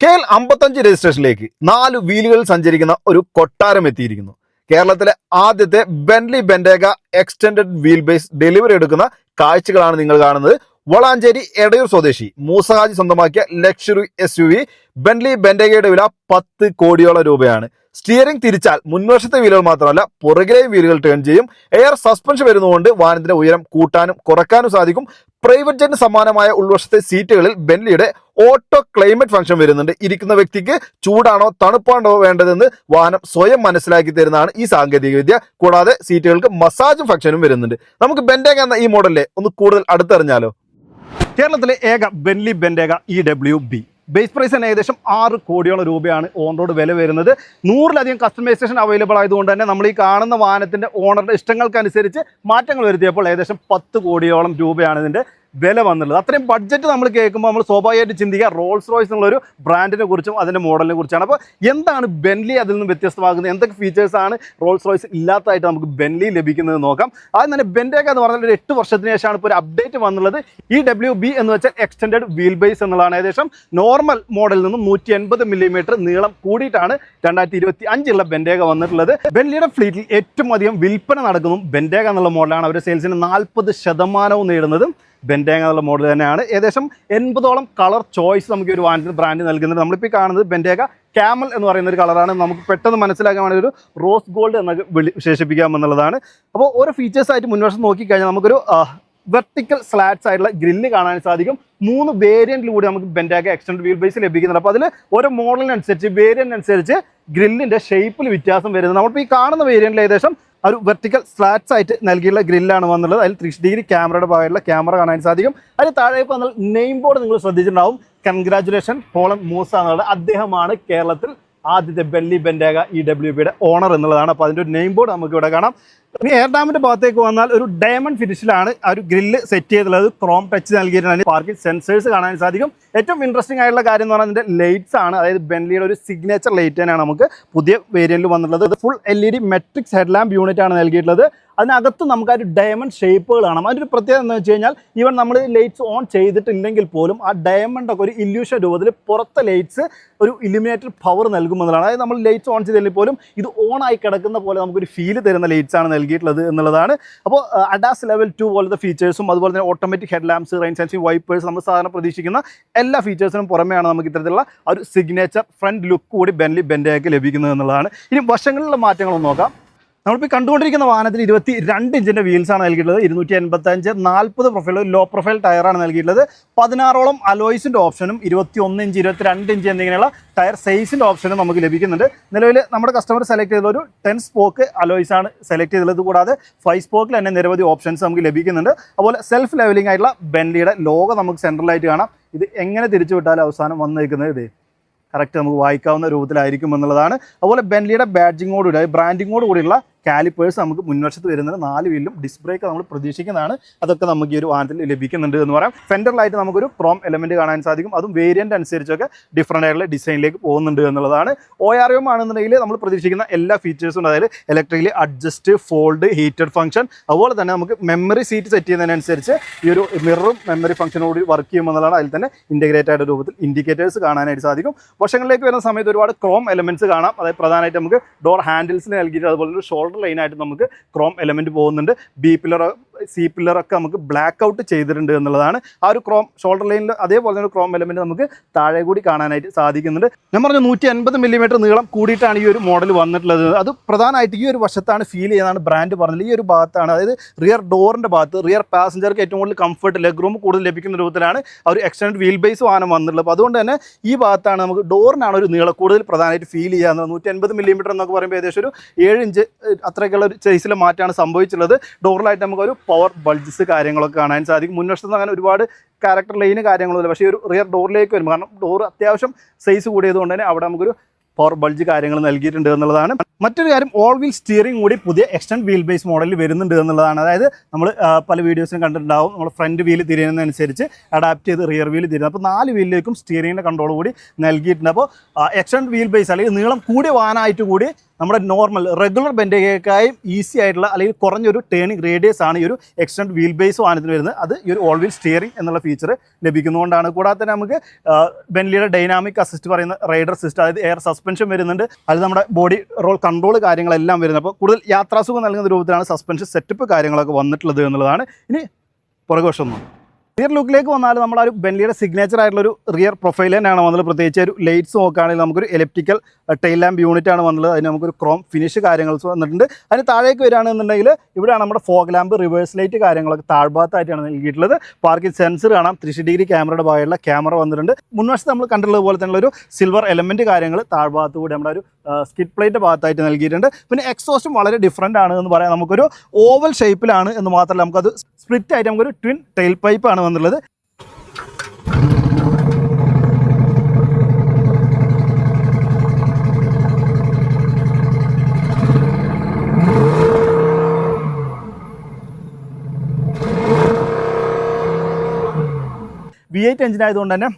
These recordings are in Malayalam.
കെ എൽ അമ്പത്തഞ്ച് രജിസ്ട്രേഷനിലേക്ക് നാല് വീലുകളിൽ സഞ്ചരിക്കുന്ന ഒരു കൊട്ടാരം എത്തിയിരിക്കുന്നു. കേരളത്തിലെ ആദ്യത്തെ Bentley Bentayga extended wheel base delivery എടുക്കുന്ന കാഴ്ചകളാണ് നിങ്ങൾ കാണുന്നത്. വളാഞ്ചേരി എടയൂർ സ്വദേശി മൂസഹാജി സ്വന്തമാക്കിയ luxury S U V Bentley ബെൻഡേഗയുടെ വില പത്ത് കോടിയോളം രൂപയാണ്. സ്റ്റിയറിംഗ് തിരിച്ചാൽ മുൻവശത്തെ വീലുകൾ മാത്രമല്ല പുറകിലെ വീലുകൾ ടേൺ ചെയ്യും. എയർ സസ്പെൻഷൻ വരുന്നതുകൊണ്ട് വാഹനത്തിന്റെ ഉയരം കൂട്ടാനും കുറക്കാനും സാധിക്കും. പ്രൈവറ്റ് ജെറ്റിന് സമാനമായ ഉൾവശത്തെ സീറ്റുകളിൽ ബെൻലിയുടെ ഓട്ടോ ക്ലൈമറ്റ് ഫംഗ്ഷൻ വരുന്നുണ്ട്. ഇരിക്കുന്ന വ്യക്തിക്ക് ചൂടാണോ തണുപ്പാണോ വേണ്ടതെന്ന് വാഹനം സ്വയം മനസ്സിലാക്കി തരുന്നതാണ് ഈ സാങ്കേതിക വിദ്യ കൂടാതെ സീറ്റുകൾക്ക് മസാജും ഫംഗ്ഷനും വരുന്നുണ്ട്. നമുക്ക് ബെൻഡേഗ എന്ന ഈ മോഡലിലെ ഒന്ന് കൂടുതൽ അടുത്തറിഞ്ഞാലോ? കേരളത്തിലെ ഏക Bentley Bentayga E W B base price തന്നെ ഏകദേശം ആറ് കോടിയോളം രൂപയാണ് ഓൺ റോഡ് വില വരുന്നത്. നൂറിലധികം കസ്റ്റമൈസേഷൻ അവൈലബിൾ ആയതുകൊണ്ട് തന്നെ നമ്മൾ ഈ കാണുന്ന വാഹനത്തിന്റെ ഓണറുടെ ഇഷ്ടങ്ങൾക്കനുസരിച്ച് മാറ്റങ്ങൾ വരുത്തിയപ്പോൾ ഏകദേശം പത്ത് കോടിയോളം രൂപയാണ് ഇതിന്റെ വില വന്നുള്ളത് അത്രയും ബഡ്ജറ്റ് നമ്മൾ കേൾക്കുമ്പോൾ നമ്മൾ സ്വാഭാവികമായിട്ട് ചിന്തിക്കുക റോൾസ് റോയ്സ് എന്നുള്ളൊരു ബ്രാൻഡിനെ കുറിച്ചും അതിന്റെ മോഡലിനെ കുറിച്ചാണ്. അപ്പോൾ എന്താണ് ബെൻലി അതിൽ നിന്ന് വ്യത്യസ്തമാകുന്നത്? എന്തൊക്കെ ഫീച്ചേഴ്സാണ് റോൾസ് റോയ്സ് ഇല്ലാത്തതായിട്ട് നമുക്ക് ബെൻലി ലഭിക്കുന്നത് നോക്കാം. ആദ്യം തന്നെ ബെൻഡേക്ക് എന്ന് പറഞ്ഞാൽ ഒരു എട്ട് വർഷത്തിന് ശേഷമാണ് ഇപ്പോൾ ഒരു അപ്ഡേറ്റ് വന്നുള്ളത് ഈ ഡബ്ല്യു ബി എന്ന് വെച്ചാൽ എക്സ്റ്റൻഡ് വീൽ ബേസ് എന്നുള്ളതാണ് ഏകദേശം. നോർമൽ മോഡലിൽ നിന്നും നൂറ്റി എൺപത് മില്ലിമീറ്റർ നീളം കൂടിയിട്ടാണ് രണ്ടായിരത്തി ഇരുപത്തി അഞ്ചുള്ള ബെൻഡേഗ വന്നിട്ടുള്ളത് ബെൻലിയുടെ ഫ്ലീറ്റിൽ ഏറ്റവും അധികം വിൽപ്പന നടക്കുന്നതും ബെൻഡേഗ എന്നുള്ള മോഡലാണ് അവരുടെ സെയിൽസിന് നാൽപ്പത് ശതമാനവും നേടുന്നതും ബെൻഡേങ്ങ എന്നുള്ള മോഡൽ തന്നെയാണ്. ഏകദേശം എൺപതോളം കളർ ചോയ്സ് നമുക്ക് ഒരു വാഹനത്തിന് ബ്രാൻഡ് നൽകുന്നുണ്ട്. നമ്മളിപ്പോൾ കാണുന്നത് ബെൻഡേഗ ക്യാമൽ എന്ന് പറയുന്ന ഒരു കളറാണ് നമുക്ക് പെട്ടെന്ന് മനസ്സിലാക്കാൻ ഒരു റോസ് ഗോൾഡ് എന്നൊക്കെ വിളി വിശേഷിപ്പിക്കാമെന്നുള്ളതാണ് അപ്പോൾ ഓരോ ഫീച്ചേഴ്സായിട്ട് മുൻവശം നോക്കിക്കഴിഞ്ഞാൽ നമുക്കൊരു വെർട്ടിക്കൽ സ്ലാറ്റ്സ് ആയിട്ടുള്ള ഗ്രില്ല് കാണാൻ സാധിക്കും. മൂന്ന് വേരിയന്റിലൂടെ നമുക്ക് ബെൻഡേഗ എക്സ്റ്റൻഡ് വീൽ ബേസ് ലഭിക്കുന്നുണ്ട്. അപ്പോൾ അതിൽ ഓരോ മോഡലിനനുസരിച്ച് വേരിയന്റ് അനുസരിച്ച് ഗ്രില്ലിന്റെ ഷേപ്പിൽ വ്യത്യാസം വരുന്നത്. നമ്മളിപ്പോൾ ഈ കാണുന്ന വേരിയന്റിൽ ഏകദേശം ഒരു വെർട്ടിക്കൽ സ്ലാറ്റ്സ് ആയിട്ട് നൽകിയുള്ള ഗ്രില്ലാണ് വന്നുള്ളത്. അതിൽ ത്രീ ഡിഗ്രി ക്യാമറയുടെ ഭാഗമായിട്ടുള്ള ക്യാമറ കാണാൻ സാധിക്കും. അതിന് താഴെ വന്നാൽ നെയിം ബോർഡ് നിങ്ങൾ ശ്രദ്ധിച്ചിട്ടുണ്ടാവും. കൺഗ്രാറ്റുലേഷൻ പോളൻ മൂസ എന്നുള്ളത് അദ്ദേഹമാണ് കേരളത്തിൽ ആദ്യത്തെ ബെല്ലി ബെൻഡേഗ ഇ ഡബ്ല്യു ബിയുടെ ഓണർ എന്നുള്ളതാണ്. അപ്പോൾ അതിന്റെ ഒരു നെയിം ബോർഡ് നമുക്ക് ഇവിടെ കാണാം. ഇനി എയർ ഡാമിന്റെ ഭാഗത്തേക്ക് വന്നാൽ ഒരു ഡയമണ്ട് ഫിനിഷിലാണ് ആ ഒരു ഗ്രില്ല് സെറ്റ് ചെയ്തിട്ടുള്ളത്. ക്രോം ടച്ച് നൽകിയിട്ടുണ്ട് പാർക്കിൽ സെൻസേഴ്സ് കാണാൻ സാധിക്കും. ഏറ്റവും ഇൻട്രസ്റ്റിംഗ് ആയിട്ടുള്ള കാര്യം എന്ന് പറഞ്ഞാൽ ഇതിന്റെ ലൈറ്റ്സ് ആണ്. അതായത് ബെൻലിയുടെ ഒരു സിഗ്നേച്ചർ ലൈറ്റ് തന്നെയാണ് നമുക്ക് പുതിയ വേരിയന്റിൽ വന്നിട്ടുള്ളത്. Full L E D matrix head lamp unit ആണ് നൽകിയിട്ടുള്ളത്. അതിനകത്ത് നമുക്ക് ആ ഒരു ഡയമണ്ട് ഷേപ്പുകൾ കാണാം അതിന്റെ ഒരു പ്രത്യേകത എന്ന് വെച്ച് കഴിഞ്ഞാൽ ഈവൻ നമ്മൾ ലൈറ്റ്സ് ഓൺ ചെയ്തിട്ടില്ലെങ്കിൽ പോലും ആ ഡയമണ്ട് ഒക്കെ ഒരു ഇല്യൂഷൻ രൂപത്തിൽ പുറത്തെ ലൈറ്റ്സ് ഒരു ഇലിമിനേറ്റഡ് പവർ നൽകുമെന്നുള്ളതാണ്. അതായത് നമ്മൾ ലൈറ്റ്സ് ഓൺ ചെയ്തില്ലെങ്കിൽ പോലും ഇത് ഓൺ ആയി കിടക്കുന്ന പോലെ നമുക്കൊരു ഫീൽ തരുന്ന ലൈറ്റ്സ് ആണ് നൽകിയിട്ടുള്ളത് എന്നുള്ളതാണ്. അപ്പോൾ അഡാസ് ലെവൽ ടു പോലത്തെ ഫീച്ചേഴ്സും അതുപോലെ തന്നെ automatic head lamps rain sensing wipers നമ്മൾ സാധാരണ പ്രതീക്ഷിക്കുന്ന എല്ലാ ഫീച്ചേഴ്സിനും പുറമെയാണ് നമുക്ക് ഇത്തരത്തിലുള്ള ഒരു സിഗ്നേച്ചർ ഫ്രണ്ട് ലുക്ക് കൂടി ബെൻലി ബെൻഡേക്ക് ലഭിക്കുന്നത് എന്നുള്ളതാണ്. ഇനി വശങ്ങളിലുള്ള മാറ്റങ്ങളൊന്നും നോക്കാം. നമ്മളിപ്പോൾ കണ്ടുകൊണ്ടിരിക്കുന്ന വാഹനത്തിന് ഇരുപത്തി രണ്ട് ഇഞ്ചിന്റെ വീൽസാണ് നൽകിയിട്ടുള്ളത്. ഇരുന്നൂറ്റി എൺപത്തഞ്ച് നാൽപ്പത് പ്രൊഫൈൽ ലോ പ്രൊഫൈൽ ടയറാണ് നൽകിയിട്ടുള്ളത്. പതിനാറോളം അലോയ്സിന്റെ ഓപ്ഷനും ഇരുപത്തി ഒന്ന് ഇഞ്ച് ഇരുപത്തി രണ്ട് ഇഞ്ച് എന്നിങ്ങനെയുള്ള ടയർ സൈസിന്റെ ഓപ്ഷനും നമുക്ക് ലഭിക്കുന്നുണ്ട്. നിലവിൽ നമ്മുടെ കസ്റ്റമർ സെലക്ട് ചെയ്ത ഒരു ടെൻ സ്പോക്ക് അലോയ്സ് ആണ് സെലക്ട് ചെയ്തിട്ടുള്ളത്. കൂടാതെ ഫൈവ് സ്പോക്കിൽ തന്നെ നിരവധി ഓപ്ഷൻസ് നമുക്ക് ലഭിക്കുന്നുണ്ട്. അതുപോലെ സെൽഫ് ലെവലിംഗ് ആയിട്ടുള്ള ബെൻലിയുടെ ലോഗോ നമുക്ക് സെൻട്രലായിട്ട് കാണാം. ഇത് എങ്ങനെ തിരിച്ചു വിട്ടാലും അവസാനം വന്നു നിൽക്കുന്നത് ഇത്. കറക്റ്റ് നമുക്ക് വായിക്കാവുന്ന രൂപത്തിലായിരിക്കും എന്നുള്ളതാണ്. അതുപോലെ ബെൻലിയുടെ ബാഡ്ജിങ്ങോടുകൂടി ബ്രാൻഡിങ്ങോട് കൂടിയുള്ള കാലിപ്പേഴ്സ് നമുക്ക് മുൻവശത്ത് വരുന്നത് നാല് വീലും ഡിസ്ക് ബ്രേക്ക് നമ്മൾ പ്രതീക്ഷിക്കുന്നതാണ്. അതൊക്കെ നമുക്ക് ഈ ഒരു വാഹനത്തിൽ ലഭിക്കുന്നുണ്ട് എന്ന് പറയാം. ഫെൻഡറിലായിട്ട് നമുക്കൊരു ക്രോം എലമെന്റ് കാണാൻ സാധിക്കും. അതും വേരിയന്റ് അനുസരിച്ചൊക്കെ ഡിഫറെന്റ് ആയിട്ടുള്ള ഡിസൈനിലേക്ക് പോകുന്നുണ്ട് എന്നുള്ളതാണ്. ഒ ആർ എം ആണെന്നുണ്ടെങ്കിൽ നമ്മൾ പ്രതീക്ഷിക്കുന്ന എല്ലാ ഫീച്ചേഴ്സും ഉണ്ട്. അതായത് electrically adjust fold heated function അതുപോലെ തന്നെ നമുക്ക് മെമ്മറി സീറ്റ് സെറ്റ് ചെയ്യുന്നതിനനുസരിച്ച് ഈ ഒരു മിററും മെമ്മറി ഫംഗ്ഷനോട് വർക്ക് ചെയ്യുമെന്നുള്ളതാണ്. അതിൽ തന്നെ ഇന്റഗ്രേറ്റ് ആയിട്ട് രൂപത്തിൽ ഇൻഡിക്കേറ്റേഴ്സ് കാണാനായിട്ട് സാധിക്കും. വർഷങ്ങളിലേക്ക് വരുന്ന സമയത്ത് ഒരുപാട് ക്രോം എലമെന്റ്സ് കാണാം. അതായത് പ്രധാനമായിട്ട് നമുക്ക് ഡോർ ഹാൻഡിൽസിന് നൽകിയിട്ട് അതുപോലെ ഒരു ഷോൾഡർ ലൈനായിട്ട് നമുക്ക് ക്രോം എലമെന്റ് പോകുന്നുണ്ട്. ബി പില്ലർ സി പില്ലറൊക്കെ നമുക്ക് ബ്ലാക്ക് ഔട്ട് ചെയ്തിട്ടുണ്ട് എന്നുള്ളതാണ് ആ ഒരു ക്രോം ഷോൾഡർ ലൈനിൽ അതേപോലെ തന്നെ ക്രോം എലമെന്റ് നമുക്ക് താഴെ കൂടി കാണാനായിട്ട് സാധിക്കുന്നുണ്ട്. ഞാൻ പറഞ്ഞ നൂറ്റി അൻപത് മില്ലിമീറ്റർ നീളം കൂടിയിട്ടാണ് ഈ ഒരു മോഡൽ വന്നിട്ടുള്ളത്. അത് പ്രധാനമായിട്ട് ഈ ഒരു വശത്താണ് ഫീൽ ചെയ്യുന്നതാണ് ബ്രാൻഡ് പറഞ്ഞത്. ഈ ഒരു ഭാഗത്താണ് അതായത് റിയർ ഡോറിന്റെ ഭാഗത്ത് റിയർ പാസഞ്ചർക്ക് ഏറ്റവും കൂടുതൽ കംഫർട്ട് ലെഗ് റൂം കൂടുതൽ ലഭിക്കുന്ന രൂപത്തിലാണ് ആ ഒരു എക്സ്റ്റൻഡ് വീൽ ബേസ് വാഹനം വന്നിട്ടുള്ളത്. അപ്പോൾ അതുകൊണ്ട് തന്നെ ഈ ഭാഗത്താണ് നമുക്ക് ഡോറിനാണ് ഒരു നീളം കൂടുതൽ പ്രധാനമായിട്ട് ഫീൽ ചെയ്യാവുന്നത് നൂറ്റി അൻപത് മില്ലിമീറ്റർ എന്നൊക്കെ പറയുമ്പോൾ ഏകദേശം ഒരു ഏഴ് ഇഞ്ച് അത്രയ്ക്കുള്ള ഒരു ചേസിലെ മാറ്റമാണ് സംഭവിച്ചിട്ടുള്ളത്. ഡോറിലായിട്ട് നമുക്കൊരു പവർ ബൾജസ് കാര്യങ്ങളൊക്കെ കാണാൻ സാധിക്കും. മുൻവശത്ത് അങ്ങനെ ഒരുപാട് ക്യാരക്ടർ ലൈന് കാര്യങ്ങളൊന്നുമില്ല പക്ഷേ ഒരു റിയർ ഡോറിലേക്ക് വരും കാരണം ഡോർ അത്യാവശ്യം സൈസ് കൂടിയതുകൊണ്ട് തന്നെ അവിടെ നമുക്കൊരു പവർ ബൾജ് കാര്യങ്ങൾ നൽകിയിട്ടുണ്ട് എന്നുള്ളതാണ്. മറ്റൊരു കാര്യം ഓൾ വീൽ സ്റ്റിയറിംഗ് കൂടി പുതിയ എക്സ്റ്റൻഡ് വീൽ ബേസ് മോഡലിൽ വരുന്നുണ്ട് എന്നുള്ളതാണ്. അതായത് നമ്മൾ പല വീഡിയോസിലും കണ്ടിട്ടുണ്ടാവും. നമ്മൾ ഫ്രണ്ട് വീൽ തിരിയുന്നതനുസരിച്ച് അഡാപ്റ്റ് ചെയ്ത് റിയർ വീൽ തിരിയുന്നത്. അപ്പോൾ നാല് വീലിലേക്കും സ്റ്റിയറിംഗിന്റെ കൺട്രോൾ കൂടി നൽകിയിട്ടുണ്ട്. അപ്പോൾ എക്സ്റ്റൻഡ് വീൽ ബേസ് അല്ലെങ്കിൽ നീളം കൂടിയ വാനായിട്ട് കൂടി നമ്മുടെ നോർമൽ റെഗുലർ ബെൻഡേക്കായും ഈസി ആയിട്ടുള്ള അല്ലെങ്കിൽ കുറഞ്ഞൊരു ടേണിംഗ് റേഡിയസ് ആണ് ഈ ഒരു എക്സ്റ്റൻഡ് വീൽ ബേസ് വാഹനത്തിന് വരുന്നത്. അത് ഈ ഒരു ഓൾ വീൽ സ്റ്റിയറിംഗ് എന്നുള്ള ഫീച്ചർ ലഭിക്കുന്നതുകൊണ്ടാണ്. കൂടാതെ തന്നെ നമുക്ക് ബെൻലിയുടെ ഡൈനാമിക് അസിസ്റ്റ് പറയുന്ന റൈഡർ സിസ്റ്റം അതായത് എയർ സസ്പെൻഷൻ വരുന്നുണ്ട്. അത് നമ്മുടെ ബോഡി റോൾ കൺട്രോൾ കാര്യങ്ങളെല്ലാം വരുന്നത്. അപ്പോൾ കൂടുതൽ യാത്രാസുഖം നൽകുന്ന രൂപത്തിലാണ് സസ്പെൻഷൻ സെറ്റപ്പ് കാര്യങ്ങളൊക്കെ വന്നിട്ടുള്ളത് എന്നുള്ളതാണ്. ഇനി പുറകുവശം നോക്കാം റിയർ ലുക്കിലേക്ക് വന്നാൽ നമ്മൾ ആ ഒരു ബെൻലിയുടെ സിഗ്നേച്ചർ ആയിട്ടുള്ള ഒരു റിയർ പ്രൊഫൈൽ തന്നെയാണ് വന്നത്. പ്രത്യേകിച്ച് ഒരു ലൈറ്റ്സ് നോക്കുകയാണെങ്കിൽ നമുക്കൊരു ഇലക്ട്രിക്കൽ ടൈൽ ലാമ്പ് യൂണിറ്റ് ആണ് വന്നത്. അതിന് നമുക്കൊരു ക്രോം ഫിനിഷ് കാര്യങ്ങൾ വന്നിട്ടുണ്ട്. അതിന് താഴേക്ക് വരികയാണെന്നുണ്ടെങ്കിൽ ഇവിടെയാണ് നമ്മുടെ ഫോഗ് ലാമ്പ് റിവേഴ്സ് ലൈറ്റ് കാര്യങ്ങളൊക്കെ താഴ്ഭാഗത്തായിട്ടാണ് നൽകിയിട്ടുള്ളത്. പാർക്കിംഗ് സെൻസർ കാണാം. ത്രീ ഡിഗ്രി ക്യാമറയുടെ ഭാഗമുള്ള ക്യാമറ വന്നിട്ടുണ്ട്. മുൻവശത്ത് നമ്മൾ കണ്ടിട്ടുള്ളത് പോലെ തന്നെ ഒരു സിൽവർ എലമെന്റ് കാര്യങ്ങൾ താഴ്ഭാഗത്ത് കൂടി നമ്മുടെ ഒരു സ്കിഡ് പ്ലേറ്റ് ഭാഗത്തായിട്ട് നൽകിയിട്ടുണ്ട്. പിന്നെ എക്സോസ്റ്റും വളരെ ഡിഫറെന്റ് ആണ് എന്ന് പറയാം. നമുക്കൊരു ഓവൽ ഷേപ്പിലാണ് എന്ന് മാത്രമല്ല നമുക്കത് സ്പ്ലിറ്റ് ആയിട്ട് നമുക്കൊരു ട്വിൻ ടൈൽ പൈപ്പ് ആണ് വന്നുള്ളത് വി എയ്റ്റ് എഞ്ചിനായതുകൊണ്ട് തന്നെ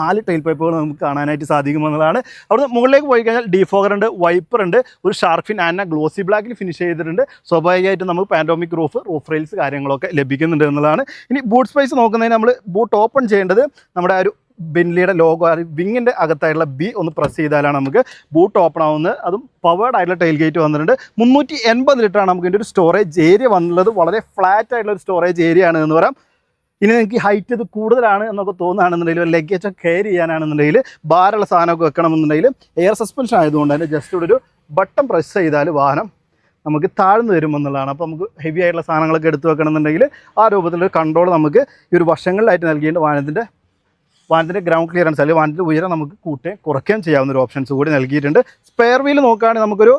നാല് ടൈൽ പൈപ്പുകൾ നമുക്ക് കാണാനായിട്ട് സാധിക്കുമെന്നതാണ് അവിടുന്ന് മുകളിലേക്ക് പോയി കഴിഞ്ഞാൽ ഡിഫോഗർ ഉണ്ട് വൈപ്പർ ഉണ്ട് ഒരു ഷാർഫിൻ ആന ഗ്ലോസി ബ്ലാക്കിൽ ഫിനിഷ് ചെയ്തിട്ടുണ്ട്. സ്വാഭാവികമായിട്ടും നമുക്ക് പാൻഡോമിക് റൂഫ് റൂഫ് റെയിൽസ് കാര്യങ്ങളൊക്കെ ലഭിക്കുന്നുണ്ട് എന്നുള്ളതാണ്. ഇനി ബൂട്ട് സ്പേസ് നോക്കുന്നതിന് നമ്മൾ ബൂട്ട് ഓപ്പൺ ചെയ്യേണ്ടത് നമ്മുടെ ഒരു ബെൻലിയുടെ ലോഗോ വിങ്ങിന്റെ അകത്തായിട്ടുള്ള ബി ഒന്ന് പ്രസ് ചെയ്താലാണ് നമുക്ക് ബൂട്ട് ഓപ്പൺ ആവുന്നത്. അതും പവേർഡ് ആയിട്ടുള്ള ടൈൽ ഗേറ്റ് വന്നിട്ടുണ്ട്. മുന്നൂറ്റി എൺപത് ലിറ്ററാണ് നമുക്ക് ഇതിന്റെ ഒരു സ്റ്റോറേജ് ഏരിയ വന്നുള്ളത്. വളരെ ഫ്ലാറ്റ് ആയിട്ടുള്ള ഒരു സ്റ്റോറേജ് ഏരിയ ആണ് എന്ന് പറയാം. ഇനി നിങ്ങൾക്ക് ഹൈറ്റ് ഇത് കൂടുതലാണ് എന്നൊക്കെ തോന്നുകയാണെന്നുണ്ടെങ്കിൽ ലഗേജ് ഒക്കെ കെയർ ചെയ്യാനാണെന്നുണ്ടെങ്കിൽ ഭാരമുള്ള സാധനമൊക്കെ വെക്കണമെന്നുണ്ടെങ്കിൽ എയർ സസ്പെൻഷൻ ആയതുകൊണ്ട് തന്നെ ജസ്റ്റ് ഇവിടെ ഒരു ബട്ടൺ പ്രസ് ചെയ്താൽ വാഹനം നമുക്ക് താഴ്ന്നു വരും എന്നുള്ളതാണ്. അപ്പോൾ നമുക്ക് ഹെവി ആയിട്ടുള്ള സാധനങ്ങളൊക്കെ എടുത്ത് വെക്കണമെന്നുണ്ടെങ്കിൽ ആ രൂപത്തിലൊരു കൺട്രോൾ നമുക്ക് ഈ ഒരു വശങ്ങളിലായിട്ട് നൽകിയിട്ട് വാഹനത്തിന്റെ വാഹനത്തിന്റെ ഗ്രൗണ്ട് ക്ലിയറൻസ് അല്ലെങ്കിൽ വാഹനത്തിന്റെ ഉയരം നമുക്ക് കൂട്ടുകയും കുറയ്ക്കുകയും ചെയ്യാവുന്ന ഒരു ഓപ്ഷൻസ് കൂടി നൽകിയിട്ടുണ്ട്. സ്പെയർ വീൽ നോക്കുകയാണെങ്കിൽ നമുക്കൊരു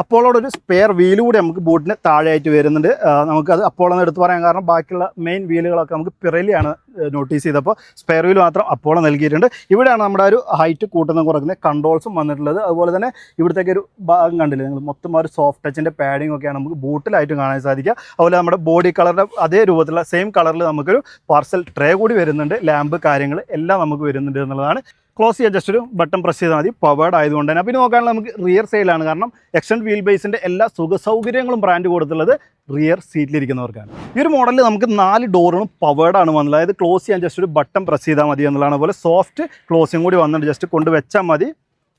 അപ്പോളോടെ ഒരു സ്പെയർ വീലുകൂടി കൂടി നമുക്ക് ബോട്ടിന് താഴെയായിട്ട് വരുന്നുണ്ട്. നമുക്ക് നമുക്കത് അപ്പോളെന്ന് എടുത്ത് പറയാൻ കാരണം ബാക്കിയുള്ള മെയിൻ വീലുകളൊക്കെ നമുക്ക് പിറലിയാണ് നോട്ടീസ് ചെയ്തപ്പോൾ സ്പെയർ വീൽ മാത്രം അപ്പോളോ നൽകിയിട്ടുണ്ട്. ഇവിടെയാണ് നമ്മുടെ ഒരു ഹൈറ്റ് കൂട്ടുന്ന കുറക്കുന്ന കൺട്രോൾസും വന്നിട്ടുള്ളത്. അതുപോലെ തന്നെ ഇവിടുത്തേക്ക് ഒരു ഭാഗം കണ്ടില്ലേ നിങ്ങൾ? മൊത്തം ഒരു സോഫ്റ്റ് ടച്ചിന്റെ പാഡിംഗ് ഒക്കെയാണ് നമുക്ക് ബൂട്ടിലായിട്ട് കാണാൻ സാധിക്കുക. അതുപോലെ നമ്മുടെ ബോഡി കളറിന്റെ അതേ രൂപത്തിലുള്ള സെയിം കളറിൽ നമുക്കൊരു പാർസൽ ട്രേ കൂടി വരുന്നുണ്ട്. ലാമ്പ് കാര്യങ്ങൾ എല്ലാം നമുക്ക് വരുന്നുണ്ട് എന്നുള്ളതാണ്. ക്ലോസ് ചെയ്യാൻ ജസ്റ്റ് ഒരു ബട്ടൺ പ്രസ് ചെയ്താൽ മതി. പവേർഡ് ആയതുകൊണ്ട് തന്നെ. പിന്നെ നോക്കാനുള്ള നമുക്ക് റിയർ സൈഡിലാണ് കാരണം എക്സ്റ്റൻഡ് വീൽ ബേസിന്റെ എല്ലാ സുഖ സൗകര്യങ്ങളും ബ്രാൻഡ് കൊടുത്തുള്ളത് റിയർ സീറ്റിലിരിക്കുന്നവർക്കാണ് ഈ ഒരു മോഡലിൽ നമുക്ക് നാല് ഡോറുകളും പവേർഡ് ആണ് വന്നത് അതായത് ക്ലോസ് ചെയ്യാൻ ജസ്റ്റ് ഒരു ബട്ടൺ പ്രസ് ചെയ്താൽ മതി എന്നുള്ളതാണ്. അതുപോലെ സോഫ്റ്റ് ക്ലോസിങ് കൂടി വന്നിട്ട് ജസ്റ്റ് കൊണ്ട് വെച്ചാൽ മതി.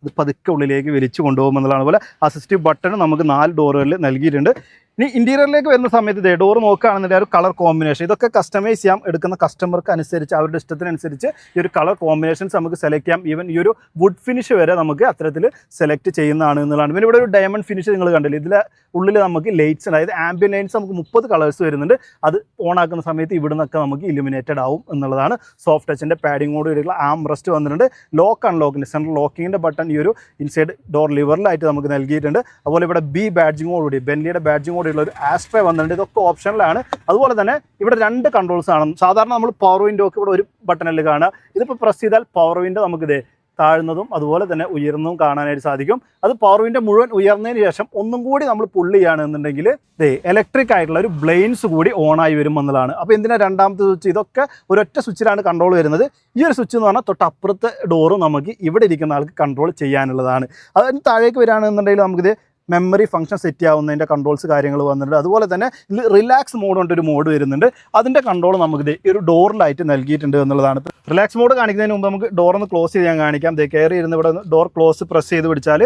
ഇത് പതുക്കെ ഉള്ളിലേക്ക് വലിച്ചു കൊണ്ടുപോകുമെന്നുള്ളതാണ് പോലെ അസിസ്റ്റീവ് ബട്ടൺ നമുക്ക് നാല് ഡോറുകളിൽ നൽകിയിട്ടുണ്ട്. ഇനി ഇന്റീരിയറിലേക്ക് വരുന്ന സമയത്ത് ഇതേ ഡോർ നോക്കുകയാണെന്നുണ്ടെങ്കിൽ ഒരു കളർ കോമ്പിനേഷൻ ഇതൊക്കെ കസ്റ്റമൈസ് ചെയ്യാം. എടുക്കുന്ന കസ്റ്റമർക്ക് അനുസരിച്ച് അവരുടെ ഇഷ്ടത്തിനനുസരിച്ച് ഈ ഒരു കളർ കോമ്പിനേഷൻസ് നമുക്ക് സെലക്ട് ചെയ്യാം. ഈവൻ ഈ ഒരു വുഡ് ഫിനിഷ് വരെ നമുക്ക് അത്തരത്തിൽ സെലക്ട് ചെയ്യുന്നതാണ് എന്നുള്ളതാണ്. പിന്നെ ഇവിടെ ഒരു ഡയമണ്ട് ഫിനിഷ് നിങ്ങൾ കണ്ടില്ലേ? ഇതിലെ ഉള്ളിൽ നമുക്ക് ലൈറ്റ്സ് അതായത് ആംബിയൻ ലൈറ്റ്സ് നമുക്ക് മുപ്പത് കളേഴ്സ് വരുന്നുണ്ട്. അത് ഓൺ ആക്കുന്ന സമയത്ത് ഇവിടെ നിന്നൊക്കെ നമുക്ക് ഇലുമിനേറ്റഡ് ആവും എന്നുള്ളതാണ്. സോഫ്റ്റ് ടച്ചിന്റെ പാഡിങ്ങോട് കൂടിയുള്ള ആം റെസ്റ്റ് വന്നിട്ടുണ്ട്. ലോക്ക് അൺലോക്കിന്റെ സെൻട്രൽ ലോക്കിങ്ങിന്റെ ബട്ടൺ ഈ ഒരു ഇൻസൈഡ് ഡോർ ലിവറിലായിട്ട് നമുക്ക് നൽകിയിട്ടുണ്ട്. അതുപോലെ ഇവിടെ ബി ബാഡ്ജിങ്ങോടുകൂടി ബെൻലിയുടെ ബാഡ്ജിങ്ങോടുള്ള ഒരു ആസ്ട്രേ വന്നിട്ടുണ്ട്. ഇതൊക്കെ ഓപ്ഷനിലാണ് അതുപോലെ തന്നെ ഇവിടെ രണ്ട് കൺട്രോൾസ് ആണ്. സാധാരണ നമ്മൾ പവർ വിൻഡോ ഒക്കെ ഇവിടെ ഒരു ബട്ടണിൽ കാണുക. ഇതിപ്പോൾ പ്രസ് ചെയ്താൽ പവർ വിൻഡോ നമുക്കിത് താഴ്ന്നതും അതുപോലെ തന്നെ ഉയർന്നതും കാണാനായിട്ട് സാധിക്കും. അത് പവർ വിൻഡോ മുഴുവൻ ഉയർന്നതിന് ശേഷം ഒന്നും കൂടി നമ്മൾ പുള്ളിയാണെന്നുണ്ടെങ്കിൽ ദേ ഇലക്ട്രിക് ആയിട്ടുള്ള ഒരു ബ്ലെയിൻസ് കൂടി ഓൺ ആയി വരും എന്നുള്ളതാണ്. അപ്പോൾ എന്തിനാ രണ്ടാമത്തെ സ്വിച്ച് ഇതൊക്കെ ഒരൊറ്റ സ്വിച്ചിലാണ് കൺട്രോൾ വരുന്നത്. ഈ ഒരു സ്വിച്ച് എന്ന് പറഞ്ഞാൽ തൊട്ടപ്പുറത്തെ ഡോറും നമുക്ക് ഇവിടെ ഇരിക്കുന്ന ആൾക്ക് കൺട്രോൾ ചെയ്യാനുള്ളതാണ്. അതിന് താഴേക്ക് വരികയാണെന്നുണ്ടെങ്കിൽ നമുക്കിത് മെമ്മറി ഫംഗ്ഷൻ സെറ്റ് ചെയ്യാവുന്നതിന്റെ കൺട്രോൾസ് കാര്യങ്ങൾ വന്നിട്ടുണ്ട്. അതുപോലെ തന്നെ റിലാക്സ് മോഡ് കൊണ്ട് ഒരു മോഡ് വരുന്നുണ്ട്. അതിന്റെ കൺട്രോൾ നമുക്ക് ഈ ഒരു ഡോറിലായിട്ട് നൽകിയിട്ടുണ്ട് എന്നുള്ളതാണ്. റിലാക്സ് മോഡ് കാണിക്കുന്നതിന് മുമ്പ് നമുക്ക് ഡോർ ഒന്ന് ക്ലോസ് ചെയ്ത് ഞാൻ കാണിക്കാം. കയറി ഇരുന്ന് ഇവിടെ ഡോർ ക്ലോസ് പ്രസ് ചെയ്ത് പിടിച്ചാൽ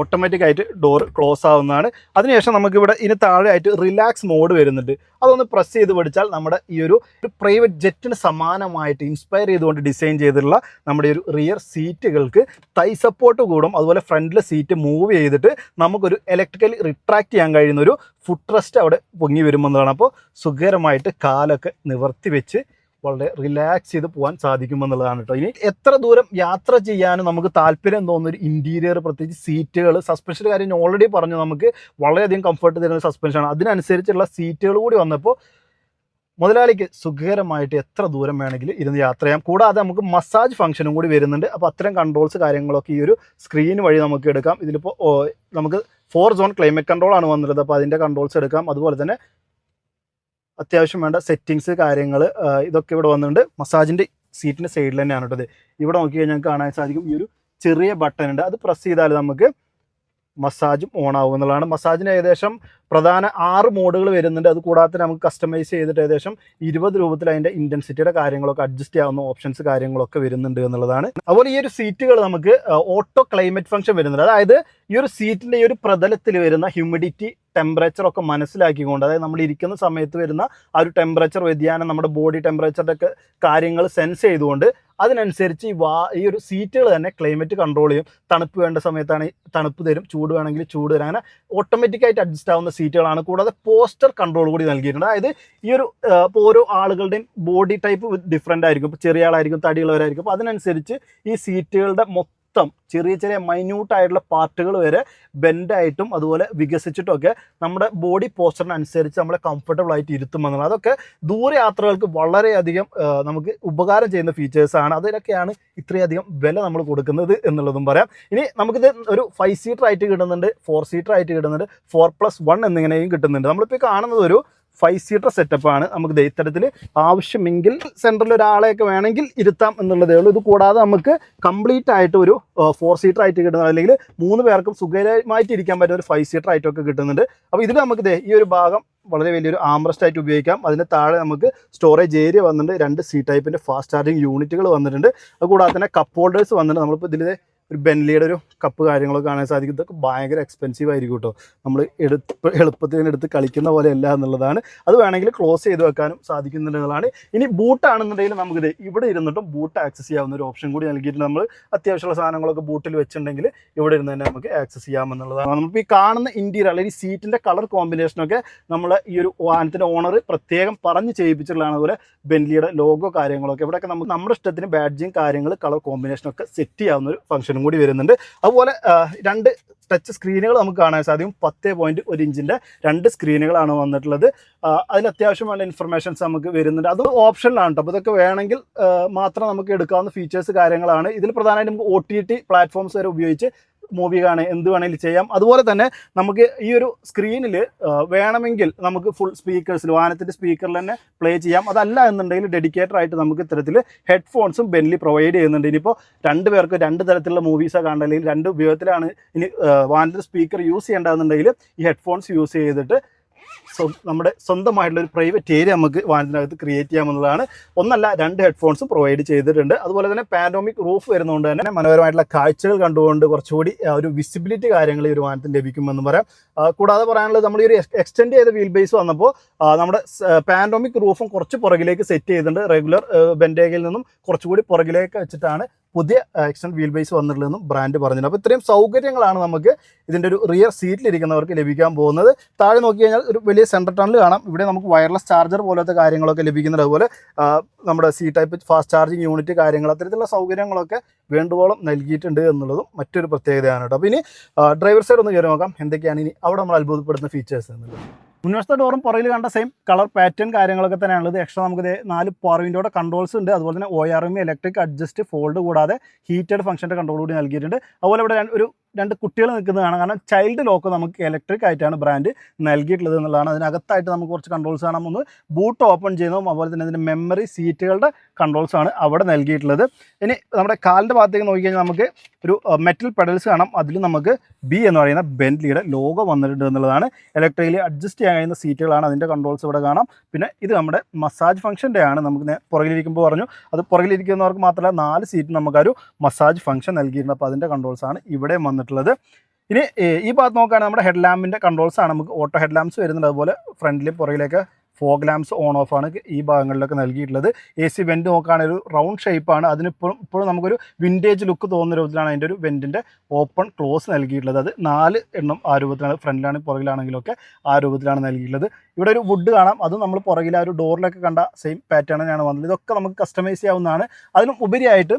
ഓട്ടോമാറ്റിക് ആയിട്ട് ഡോർ ക്ലോസ് ആവുന്നതാണ്. അതിനുശേഷം നമുക്കിവിടെ ഇതിന് താഴെ ആയിട്ട് റിലാക്സ് മോഡ് വരുന്നുണ്ട്. അതൊന്ന് പ്രസ് ചെയ്ത് പഠിച്ചാൽ നമ്മുടെ ഈ ഒരു പ്രൈവറ്റ് ജെറ്റിന് സമാനമായിട്ട് ഇൻസ്പയർ ചെയ്തുകൊണ്ട് ഡിസൈൻ ചെയ്തിട്ടുള്ള നമ്മുടെ ഒരു റിയർ സീറ്റുകൾക്ക് തൈ സപ്പോർട്ട് കൂടും. അതുപോലെ ഫ്രണ്ടിലെ സീറ്റ് മൂവ് ചെയ്തിട്ട് നമുക്കൊരു ഇലക്ട്രിക്കലി റിട്രാക്ട് ചെയ്യാൻ കഴിയുന്ന ഒരു ഫുഡ് റെസ്റ്റ് അവിടെ പൊങ്ങി വരുമെന്നതാണ്. അപ്പോൾ സുഖകരമായിട്ട് കാലൊക്കെ നിവർത്തി വെച്ച് വളരെ റിലാക്സ് ചെയ്ത് പോകാൻ സാധിക്കുമെന്നുള്ളതാണ് കേട്ടോ ഇനി എത്ര ദൂരം യാത്ര ചെയ്യാനും നമുക്ക് താല്പര്യം തോന്നുന്ന ഒരു ഇന്റീരിയർ പ്രത്യേകിച്ച് സീറ്റുകൾ സസ്പെൻഷൻ കാര്യം ഓൾറെഡി പറഞ്ഞു. നമുക്ക് വളരെയധികം കംഫർട്ട് തരുന്ന സസ്പെൻഷനാണ് അതിനനുസരിച്ചുള്ള സീറ്റുകൾ കൂടി വന്നപ്പോൾ മുതലാളിക്ക് സുഖകരമായിട്ട് എത്ര ദൂരം വേണമെങ്കിലും ഇരുന്ന് യാത്ര ചെയ്യാം. കൂടാതെ നമുക്ക് മസാജ് ഫംഗ്ഷനും കൂടി വരുന്നുണ്ട്. അപ്പോൾ അത്തരം കൺട്രോൾസ് കാര്യങ്ങളൊക്കെ ഈ ഒരു സ്ക്രീൻ വഴി നമുക്ക് എടുക്കാം. ഇതിലിപ്പോൾ നമുക്ക് ഫോർ സോൺ ക്ലൈമറ്റ് കൺട്രോൾ ആണ് വന്നിട്ടുള്ളത്. അപ്പോൾ അതിന്റെ കൺട്രോൾസ് എടുക്കാം. അതുപോലെ തന്നെ അത്യാവശ്യം വേണ്ട സെറ്റിങ്സ് കാര്യങ്ങൾ ഇതൊക്കെ ഇവിടെ വന്നിട്ടുണ്ട്. മസാജിന്റെ സീറ്റിന്റെ സൈഡിൽ തന്നെയാണ് കേട്ടത് ഇവിടെ നോക്കി കഴിഞ്ഞാൽ കാണാൻ സാധിക്കും ഈ ഒരു ചെറിയ ബട്ടൺ ഉണ്ട്. അത് പ്രസ് ചെയ്താൽ നമുക്ക് മസാജും ഓൺ ആവും എന്നുള്ളതാണ്. മസാജിന് ഏകദേശം പ്രധാന ആറ് മോഡുകൾ വരുന്നുണ്ട്. അത് കൂടാതെ നമുക്ക് കസ്റ്റമൈസ് ചെയ്തിട്ട് ഏകദേശം ഇരുപത് രൂപത്തിൽ അതിന്റെ ഇന്റൻസിറ്റിയുടെ കാര്യങ്ങളൊക്കെ അഡ്ജസ്റ്റ് ചെയ്യാവുന്ന ഓപ്ഷൻസ് കാര്യങ്ങളൊക്കെ വരുന്നുണ്ട് എന്നുള്ളതാണ്. അതുപോലെ ഈ ഒരു സീറ്റുകൾ നമുക്ക് ഓട്ടോ ക്ലൈമറ്റ് ഫംഗ്ഷൻ വരുന്നുണ്ട്. അതായത് ഈ ഒരു സീറ്റിന്റെ ഈ ഒരു പ്രതലത്തിൽ വരുന്ന ഹ്യൂമിഡിറ്റി ടെമ്പറേച്ചർ ഒക്കെ മനസ്സിലാക്കിക്കൊണ്ട് അതായത് നമ്മൾ ഇരിക്കുന്ന സമയത്ത് വരുന്ന ആ ഒരു ടെമ്പറേച്ചർ വ്യതിയാനം നമ്മുടെ ബോഡി ടെമ്പറേച്ചറിന്റെ ഒക്കെ കാര്യങ്ങൾ സെൻസ് ചെയ്തുകൊണ്ട് അതിനനുസരിച്ച് ഈ വാ ഈ ഒരു സീറ്റുകൾ തന്നെ ക്ലൈമറ്റ് കൺട്രോൾ ചെയ്യും. തണുപ്പ് വേണ്ട സമയത്താണ് തണുപ്പ് തരും. ചൂട് വേണമെങ്കിൽ ചൂട് തരും. അങ്ങനെ ഓട്ടോമാറ്റിക്കായിട്ട് അഡ്ജസ്റ്റ് ആവുന്ന സീറ്റുകളാണ് കൂടാതെ പോസ്റ്റർ കൺട്രോൾ കൂടി നൽകിയിട്ടുണ്ട്. അതായത് ഈ ഒരു ഇപ്പോൾ ഓരോ ആളുകളുടെയും ബോഡി ടൈപ്പ് ഡിഫറെന്റ് ആയിരിക്കും. ഇപ്പോൾ ചെറിയ ആളായിരിക്കും തടിയുള്ളവരായിരിക്കും. അപ്പോൾ അതിനനുസരിച്ച് ഈ സീറ്റുകളുടെ മൊത്തം ചെറിയ ചെറിയ മൈന്യൂട്ടായിട്ടുള്ള പാർട്ടുകൾ വരെ ബെൻഡായിട്ടും അതുപോലെ വികസിച്ചിട്ടുമൊക്കെ നമ്മുടെ ബോഡി പോസ്റ്ററിനനുസരിച്ച് നമ്മളെ കംഫർട്ടബിൾ ആയിട്ട് ഇരുത്തുമെന്നുള്ളത് അതൊക്കെ ദൂരയാത്രകൾക്ക് വളരെയധികം നമുക്ക് ഉപകാരം ചെയ്യുന്ന ഫീച്ചേഴ്സാണ് അതിലൊക്കെയാണ് ഇത്രയധികം വില നമ്മൾ കൊടുക്കുന്നത് എന്നുള്ളതും പറയാം. ഇനി നമുക്കിത് ഒരു ഫൈവ് സീറ്റർ ആയിട്ട് കിട്ടുന്നുണ്ട് ഫോർ സീറ്റർ ആയിട്ട് കിട്ടുന്നുണ്ട് ഫോർ പ്ലസ് വൺ എന്നിങ്ങനെയും കിട്ടുന്നുണ്ട്. നമ്മളിപ്പോൾ കാണുന്നത് ഒരു ഫൈവ് സീറ്റർ സെറ്റപ്പാണ് നമുക്ക് ഇത്തരത്തിൽ ആവശ്യമെങ്കിൽ സെന്ററിൽ ഒരാളെയൊക്കെ വേണമെങ്കിൽ ഇരുത്താം എന്നുള്ളതേ ഉള്ളൂ. ഇത് കൂടാതെ നമുക്ക് കംപ്ലീറ്റ് ആയിട്ട് ഒരു ഫോർ സീറ്റർ ആയിട്ട് കിട്ടുന്ന അല്ലെങ്കിൽ മൂന്ന് പേർക്കും സുഖകരമായിട്ട് ഇരിക്കാൻ പറ്റുന്ന ഒരു ഫൈവ് സീറ്റർ ആയിട്ടൊക്കെ കിട്ടുന്നുണ്ട്. അപ്പോൾ ഇതിൽ നമുക്ക് ഈ ഒരു ഭാഗം വളരെ വലിയൊരു ആംബ്രസ്റ്റ് ആയിട്ട് ഉപയോഗിക്കാം. അതിന് താഴെ നമുക്ക് സ്റ്റോറേജ് ഏരിയ വന്നിട്ടുണ്ട്. രണ്ട് സി ടൈപ്പിന്റെ ഫാസ്റ്റ് ചാർജിങ് യൂണിറ്റുകൾ വന്നിട്ടുണ്ട്. അതുകൂടാതെ തന്നെ കപ്പ് ഹോൾഡേഴ്സ് വന്നിട്ടുണ്ട്. നമ്മളിപ്പോൾ ഇതിൽ ഒരു ബെൻലിയുടെ ഒരു കപ്പ് കാര്യങ്ങളൊക്കെ കാണാൻ സാധിക്കും. ഇതൊക്കെ ഭയങ്കര എക്സ്പെൻസീവ് ആയിരിക്കും കേട്ടോ. നമ്മൾ എടുത്ത് എളുപ്പത്തിൽ എടുത്ത് കളിക്കുന്ന പോലെ അല്ല എന്നുള്ളതാണ്. അത് വേണമെങ്കിൽ ക്ലോസ് ചെയ്ത് വെക്കാനും സാധിക്കുന്നുണ്ടെന്നുള്ളതാണ് ഇനി ബൂട്ടാണെന്നുണ്ടെങ്കിൽ നമുക്കിത് ഇവിടെ ഇരുന്നിട്ടും ബൂട്ട് ആക്സസ് ചെയ്യാവുന്ന ഒരു ഓപ്ഷൻ കൂടി നൽകിയിട്ട് നമ്മൾ അത്യാവശ്യമുള്ള സാധനങ്ങളൊക്കെ ബൂട്ടിൽ വെച്ചിട്ടുണ്ടെങ്കിൽ ഇവിടെ ഇരുന്ന് തന്നെ നമുക്ക് ആക്സസ് ചെയ്യാമെന്നുള്ളതാണ്. നമുക്ക് ഈ കാണുന്ന ഇന്റീരിയർ അല്ലെങ്കിൽ സീറ്റിന്റെ കളർ കോമ്പിനേഷനൊക്കെ നമ്മൾ ഈ ഒരു വാഹനത്തിന്റെ ഓണർ പ്രത്യേകം പറഞ്ഞ് ചെയ്യിപ്പിച്ചിട്ടുള്ളതാണ്. അതുപോലെ ബെൻലിയുടെ ലോഗോ കാര്യങ്ങളൊക്കെ. ഇവിടെയൊക്കെ നമുക്ക് നമ്മുടെ ഇഷ്ടത്തിന് ബാഡ്ജിങ് കാര്യങ്ങൾ കളർ കോമ്പിനേഷനൊക്കെ സെറ്റ് ചെയ്യാവുന്ന ഒരു ഫംഗ്ഷനും കൂടി വരുന്നുണ്ട്. അതുപോലെ രണ്ട് ടച്ച് സ്ക്രീനുകൾ നമുക്ക് കാണാൻ സാധിക്കും. പത്ത് പോയിന്റ് ഒരു ഇഞ്ചിന്റെ രണ്ട് സ്ക്രീനുകളാണ് വന്നിട്ടുള്ളത്. അതിന് അത്യാവശ്യം വേണ്ട ഇൻഫർമേഷൻസ് നമുക്ക് വരുന്നുണ്ട്. അത് ഓപ്ഷനിലാണ് കേട്ടോ അപ്പോൾ ഇതൊക്കെ വേണമെങ്കിൽ മാത്രം നമുക്ക് എടുക്കാവുന്ന ഫീച്ചേഴ്സ് കാര്യങ്ങളാണ്. ഇതിൽ പ്രധാനമായിട്ട് നമുക്ക് ഒ ടി ടി പ്ലാറ്റ്ഫോംസ് വരെ ഉപയോഗിച്ച് മൂവി കാണുക എന്ത് വേണമെങ്കിലും ചെയ്യാം. അതുപോലെ തന്നെ നമുക്ക് ഈ ഒരു സ്ക്രീനിൽ വേണമെങ്കിൽ നമുക്ക് ഫുൾ സ്പീക്കേഴ്സിൽ വാഹനത്തിന്റെ സ്പീക്കറിൽ തന്നെ പ്ലേ ചെയ്യാം. അതല്ല എന്നുണ്ടെങ്കിൽ ഡെഡിക്കേറ്റഡ് ആയിട്ട് നമുക്ക് ഇത്തരത്തിൽ ഹെഡ്ഫോൺസും ബെൻലി പ്രൊവൈഡ് ചെയ്യുന്നുണ്ട്. ഇനിയിപ്പോൾ രണ്ട് പേർക്ക് രണ്ട് തരത്തിലുള്ള മൂവീസൊക്കെ കാണണ്ട അല്ലെങ്കിൽ രണ്ട് ഉപയോഗത്തിലാണ് ഇനി വാഹനത്തിന്റെ സ്പീക്കർ യൂസ് ചെയ്യേണ്ടതെന്നുണ്ടെങ്കിൽ ഈ ഹെഡ്ഫോൺസ് യൂസ് ചെയ്തിട്ട് നമ്മുടെ സ്വന്തമായിട്ടുള്ള ഒരു പ്രൈവറ്റ് ഏരിയ നമുക്ക് വാഹനത്തിനകത്ത് ക്രിയേറ്റ് ചെയ്യാമെന്നുള്ളതാണ് ഒന്നല്ല രണ്ട് ഹെഡ്ഫോൺസും പ്രൊവൈഡ് ചെയ്തിട്ടുണ്ട്. അതുപോലെ തന്നെ പാനോമിക് റൂഫ് വരുന്നതുകൊണ്ട് തന്നെ മനോഹരമായിട്ടുള്ള കാഴ്ചകൾ കണ്ടുകൊണ്ട് കുറച്ചുകൂടി ഒരു വിസിബിലിറ്റി കാര്യങ്ങൾ ഈ ഒരു വാഹനത്തിന് ലഭിക്കുമെന്ന് പറയാം. കൂടാതെ പറയാനുള്ളത് നമ്മൾ ഈ ഒരു എക്സ്റ്റെൻഡ് ചെയ്ത വീൽ ബേസ് വന്നപ്പോൾ നമ്മുടെ പാനോമിക് റൂഫും കുറച്ച് പുറകിലേക്ക് സെറ്റ് ചെയ്തിട്ടുണ്ട്. റെഗുലർ ബെൻഡേഗയിൽ നിന്നും കുറച്ചുകൂടി പുറകിലേക്ക് വെച്ചിട്ടാണ് പുതിയ എക്സ്റ്റൻഡ് വീൽ ബേസ് വന്നിട്ടുള്ളതെന്നും ബ്രാൻഡ് പറഞ്ഞിട്ടുണ്ട്. അപ്പോൾ ഇത്രയും സൗകര്യങ്ങളാണ് നമുക്ക് ഇതിന്റെ ഒരു റിയർ സീറ്റിലിരിക്കുന്നവർക്ക് ലഭിക്കാൻ പോകുന്നത്. താഴെ നോക്കി കഴിഞ്ഞാൽ ഒരു വലിയ സെന്റർ ടണൽ കാണാം. ഇവിടെ നമുക്ക് വയർലെസ് ചാർജർ പോലത്തെ കാര്യങ്ങളൊക്കെ ലഭിക്കുന്നുണ്ട് അതുപോലെ നമ്മുടെ C type fast charging unit കാര്യങ്ങൾ അത്തരത്തിലുള്ള സൗകര്യങ്ങളൊക്കെ വേണ്ടുവോളം നൽകിയിട്ടുണ്ട് എന്നുള്ളതും മറ്റൊരു പ്രത്യേകതയാണ് കേട്ടോ. അപ്പോൾ ഇനി ഡ്രൈവർ സൈഡ് ഒന്ന് കയറി നോക്കാം. എന്തൊക്കെയാണ് ഇനി അവിടെ നമ്മൾ അത്ഭുതപ്പെടുന്ന ഫീച്ചേഴ്സ് എന്നുള്ളത്. മുൻവശത്തെ ഡോറും പുറയിൽ കണ്ട സെയിം കളർ പാറ്റേൺ കാര്യങ്ങളൊക്കെ തന്നെയാണുള്ളത്. എക്സ്ട്രാ നമുക്ക് നാല് പവർ കൺട്രോൾസ് ഉണ്ട്. അതുപോലെ തന്നെ O R M electric adjust fold കൂടാതെ ഹീറ്റഡ് ഫംഗ്ഷന്റെ കൺട്രോൾ കൂടി നൽകിയിട്ടുണ്ട്. അതുപോലെ ഇവിടെ ഒരു രണ്ട് കുട്ടികൾ നിൽക്കുന്നതാണ് കാരണം ചൈൽഡ് ലോക്ക് നമുക്ക് ഇലക്ട്രിക് ആയിട്ടാണ് ബ്രാൻഡ് നൽകിയിട്ടുള്ളത് എന്നുള്ളതാണ്. അതിനകത്തായിട്ട് നമുക്ക് കുറച്ച് കൺട്രോൾസ് കാണാം ഒന്ന് ബൂട്ട് ഓപ്പൺ ചെയ്യുന്നതും അതുപോലെ തന്നെ ഇതിന്റെ മെമ്മറി സീറ്റുകളുടെ കൺട്രോൾസ് ആണ് അവിടെ നൽകിയിട്ടുള്ളത്. ഇനി നമ്മുടെ കാലിന്റെ ഭാഗത്തേക്ക് നോക്കിക്കഴിഞ്ഞാൽ നമുക്ക് ഒരു മെറ്റൽ പെഡൽസ് കാണാം. അതിൽ നമുക്ക് ബി എന്ന് പറയുന്ന ബെന്റ്ലിയുടെ ലോഗോ വന്നിട്ടുണ്ട് എന്നുള്ളതാണ്. ഇലക്ട്രിക്കലി അഡ്ജസ്റ്റ് ചെയ്യാൻ കഴിയുന്ന സീറ്റുകളാണ് അതിന്റെ കൺട്രോൾസ് ഇവിടെ കാണാം. പിന്നെ ഇത് നമ്മുടെ മസാജ് ഫംഗ്ഷന്റെ ആണ്. നമുക്ക് പുറകിലിരിക്കുമ്പോൾ പറഞ്ഞു. അത് പുറകിലിരിക്കുന്നവർക്ക് മാത്രമല്ല നാല് സീറ്റ് നമുക്കൊരു മസാജ് ഫംഗ്ഷൻ നൽകിയിട്ടുണ്ട്. അപ്പോൾ അതിന്റെ കൺട്രോൾസ് ആണ് ഇവിടെ വന്നിട്ടുള്ളത്. ഇനി ഈ ഭാഗത്ത് നോക്കുകയാണെങ്കിൽ നമ്മുടെ ഹെഡ് ലാമ്പിന്റെ കൺട്രോൾസാണ് നമുക്ക് ഓട്ടോ ഹെഡ് ലാമ്പ്സ് വരുന്നുണ്ട്. അതുപോലെ ഫ്രണ്ടിലും പുറകിലേക്ക് ഫോഗ് ലാമ്പ്സ് ഓൺ ഓഫ് ആണ് ഈ ഭാഗങ്ങളിലൊക്കെ നൽകിയിട്ടുള്ളത്. എ സി വെന്റ് നോക്കുകയാണെങ്കിൽ ഒരു റൗണ്ട് ഷേപ്പാണ് അതിനിപ്പോഴും ഇപ്പോഴും നമുക്കൊരു വിന്റേജ് ലുക്ക് തോന്നുന്ന രൂപത്തിലാണ് അതിന്റെ ഒരു വെന്റിന്റെ ഓപ്പൺ ക്ലോസ് നൽകിയിട്ടുള്ളത്. അത് നാല് എണ്ണം ആ രൂപത്തിലാണ്. ഫ്രണ്ടിലാണ് പുറകിലാണെങ്കിലൊക്കെ ആ രൂപത്തിലാണ് നൽകിയിട്ടുള്ളത്. ഇവിടെ ഒരു വുഡ് കാണാം. അത് നമ്മൾ പുറകിൽ ആ ഒരു ഡോറിലൊക്കെ കണ്ട സെയിം പാറ്റേണാണ് വന്നത്. ഇതൊക്കെ നമുക്ക് കസ്റ്റമൈസ് ചെയ്യാവുന്നതാണ്. അതിനും ഉപരിയായിട്ട്